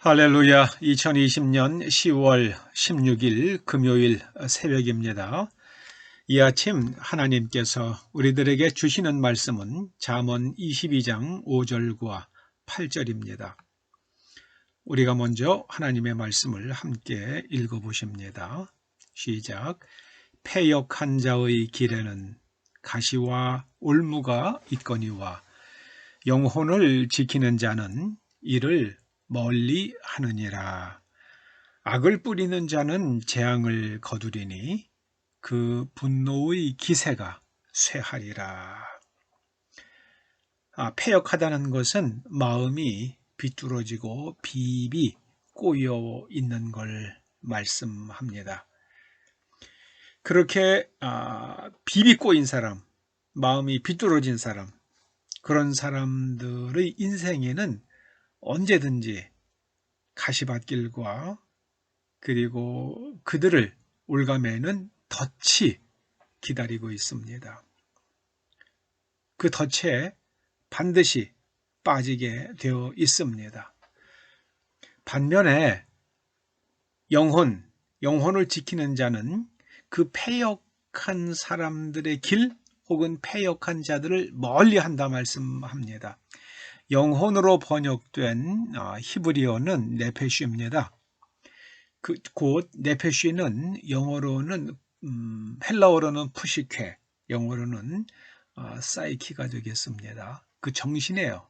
할렐루야 2020년 10월 16일 금요일 새벽입니다. 이 아침 하나님께서 우리들에게 주시는 말씀은 잠언 22장 5절과 8절입니다. 우리가 먼저 하나님의 말씀을 함께 읽어보십니다. 시작 패역한 자의 길에는 가시와 올무가 있거니와 영혼을 지키는 자는 이를 멀리 하느니라. 악을 뿌리는 자는 재앙을 거두리니 그 분노의 기세가 쇠하리라. 아, 폐역하다는 것은 마음이 비뚤어지고 비비 꼬여 있는 걸 말씀합니다. 그렇게 아, 비비 꼬인 사람, 마음이 비뚤어진 사람, 그런 사람들의 인생에는 언제든지 가시밭길과 그리고 그들을 올가매는 덫이 기다리고 있습니다. 그 덫에 반드시 빠지게 되어 있습니다. 반면에 영혼, 영혼을 지키는 자는 그 패역한 사람들의 길 혹은 패역한 자들을 멀리 한다 말씀합니다. 영혼으로 번역된 아, 히브리어는 네페쉬입니다. 그, 곧 네페쉬는 영어로는 음, 헬라어로는 푸시케, 영어로는 어, 사이키가 되겠습니다. 그 정신이에요.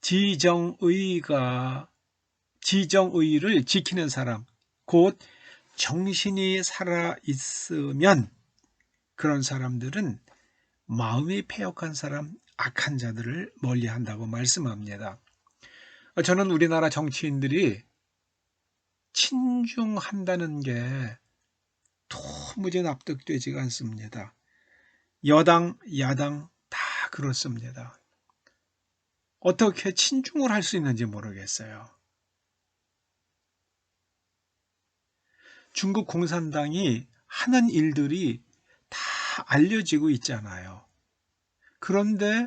지정의가 지정의를 지키는 사람, 곧 정신이 살아 있으면 그런 사람들은 마음이 폐역한 사람, 악한 자들을 멀리 한다고 말씀합니다. 저는 우리나라 정치인들이 친중한다는 게 도무지 납득되지가 않습니다. 여당, 야당 다 그렇습니다. 어떻게 친중을 할 수 있는지 모르겠어요. 중국 공산당이 하는 일들이 다 알려지고 있잖아요. 그런데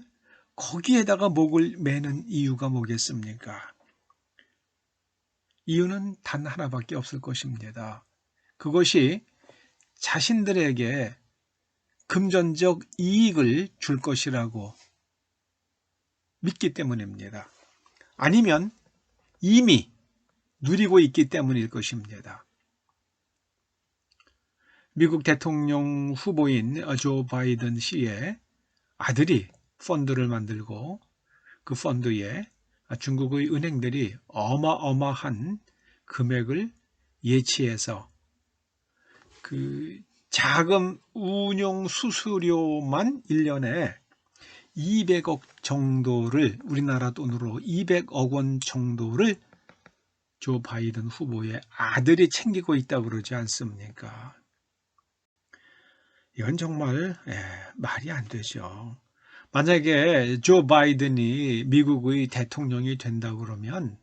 거기에다가 목을 매는 이유가 뭐겠습니까? 이유는 단 하나밖에 없을 것입니다. 그것이 자신들에게 금전적 이익을 줄 것이라고 믿기 때문입니다. 아니면 이미 누리고 있기 때문일 것입니다. 미국 대통령 후보인 조 바이든 씨의 아들이 펀드를 만들고 그 펀드에 중국의 은행들이 어마어마한 금액을 예치해서 그 자금 운용 수수료만 1년에 200억 정도를 우리나라 돈으로 200억 원 정도를 조 바이든 후보의 아들이 챙기고 있다고 그러지 않습니까? 이건 정말 예, 말이 안 되죠. 만약에 조 바이든이 미국의 대통령이 된다 그러면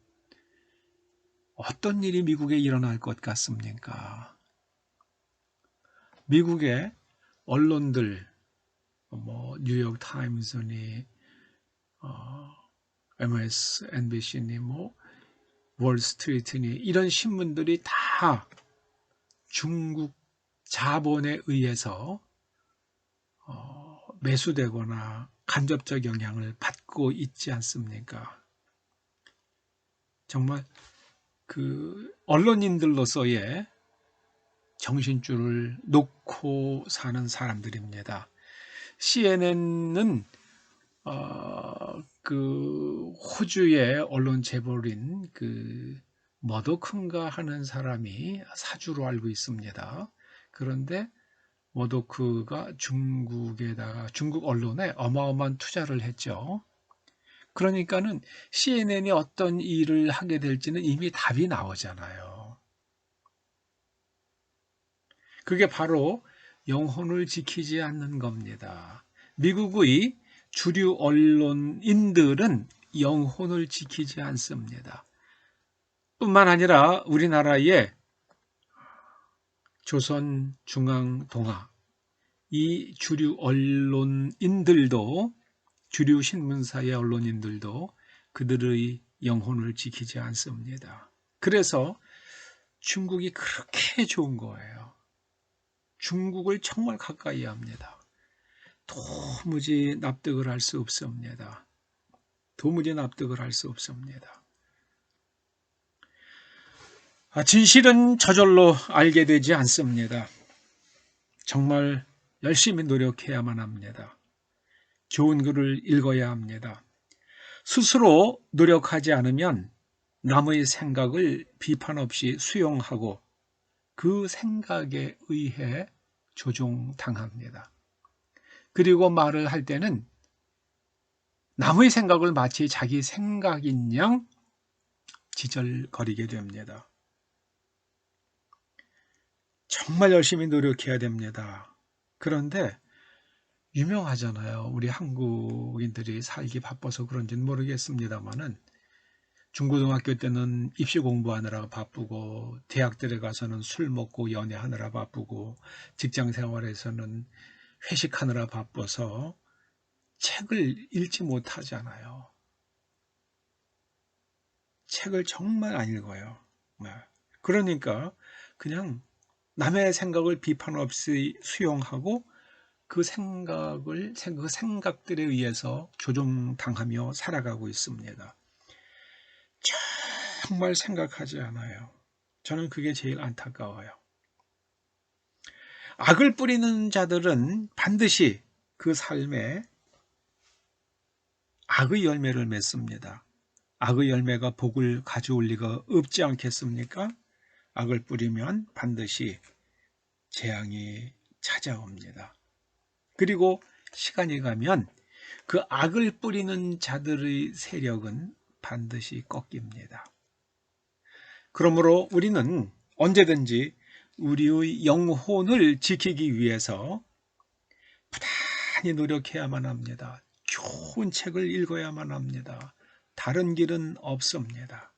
어떤 일이 미국에 일어날 것 같습니까? 미국의 언론들, 뭐 뉴욕 타임스니, 어, MSNBC니, 뭐 월스트리트니 이런 신문들이 다 중국 자본에 의해서 어, 매수되거나 간접적 영향을 받고 있지 않습니까? 정말 그 언론인들로서의 정신줄을 놓고 사는 사람들입니다. CNN은 어, 그 호주의 언론 재벌인 그 머더큰가 하는 사람이 사주로 알고 있습니다. 그런데 머도크가 중국에다가 중국 언론에 어마어마한 투자를 했죠. 그러니까는 CNN이 어떤 일을 하게 될지는 이미 답이 나오잖아요. 그게 바로 영혼을 지키지 않는 겁니다. 미국의 주류 언론인들은 영혼을 지키지 않습니다. 뿐만 아니라 우리나라의 조선 중앙동화 이 주류 언론인들도 주류 신문사의 언론인들도 그들의 영혼을 지키지 않습니다. 그래서 중국이 그렇게 좋은 거예요. 중국을 정말 가까이 합니다. 도무지 납득을 할 수 없습니다. 도무지 납득을 할 수 없습니다. 아, 진실은 저절로 알게 되지 않습니다. 정말 열심히 노력해야만 합니다. 좋은 글을 읽어야 합니다. 스스로 노력하지 않으면 남의 생각을 비판 없이 수용하고 그 생각에 의해 조종당합니다. 그리고 말을 할 때는 남의 생각을 마치 자기 생각인 양 지절거리게 됩니다. 정말 열심히 노력해야 됩니다. 그런데 유명하잖아요. 우리 한국인들이 살기 바빠서 그런지는 모르겠습니다만은 중고등학교 때는 입시 공부하느라 바쁘고 대학들에 가서는 술 먹고 연애하느라 바쁘고 직장 생활에서는 회식하느라 바빠서 책을 읽지 못하잖아요. 책을 정말 안 읽어요. 네. 그러니까 그냥 남의 생각을 비판 없이 수용하고 그 생각을 그 생각들에 의해서 조종당하며 살아가고 있습니다. 정말 생각하지 않아요. 저는 그게 제일 안타까워요. 악을 뿌리는 자들은 반드시 그 삶에 악의 열매를 맺습니다. 악의 열매가 복을 가져올 리가 없지 않겠습니까? 악을 뿌리면 반드시 재앙이 찾아옵니다. 그리고 시간이 가면 그 악을 뿌리는 자들의 세력은 반드시 꺾입니다. 그러므로 우리는 언제든지 우리의 영혼을 지키기 위해서 부단히 노력해야만 합니다. 좋은 책을 읽어야만 합니다. 다른 길은 없습니다.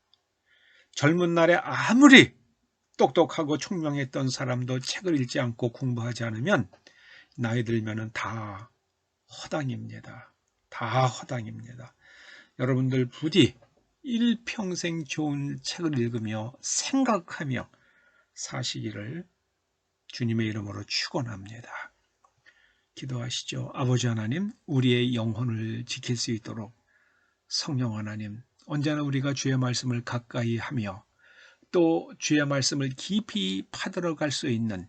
젊은 날에 아무리 똑똑하고 총명했던 사람도 책을 읽지 않고 공부하지 않으면 나이 들면은 다 허당입니다. 다 허당입니다. 여러분들 부디 일평생 좋은 책을 읽으며 생각하며 사시기를 주님의 이름으로 축원합니다. 기도하시죠. 아버지 하나님, 우리의 영혼을 지킬 수 있도록 성령 하나님, 언제나 우리가 주의 말씀을 가까이 하며 또 주의 말씀을 깊이 파들어갈 수 있는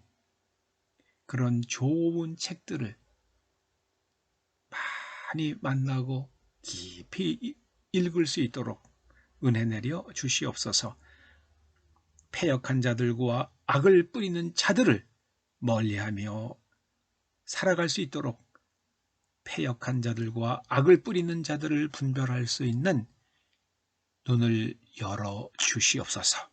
그런 좋은 책들을 많이 만나고 깊이 읽을 수 있도록 은혜 내려 주시옵소서. 폐역한 자들과 악을 뿌리는 자들을 멀리하며 살아갈 수 있도록 폐역한 자들과 악을 뿌리는 자들을 분별할 수 있는 눈을 열어 주시옵소서.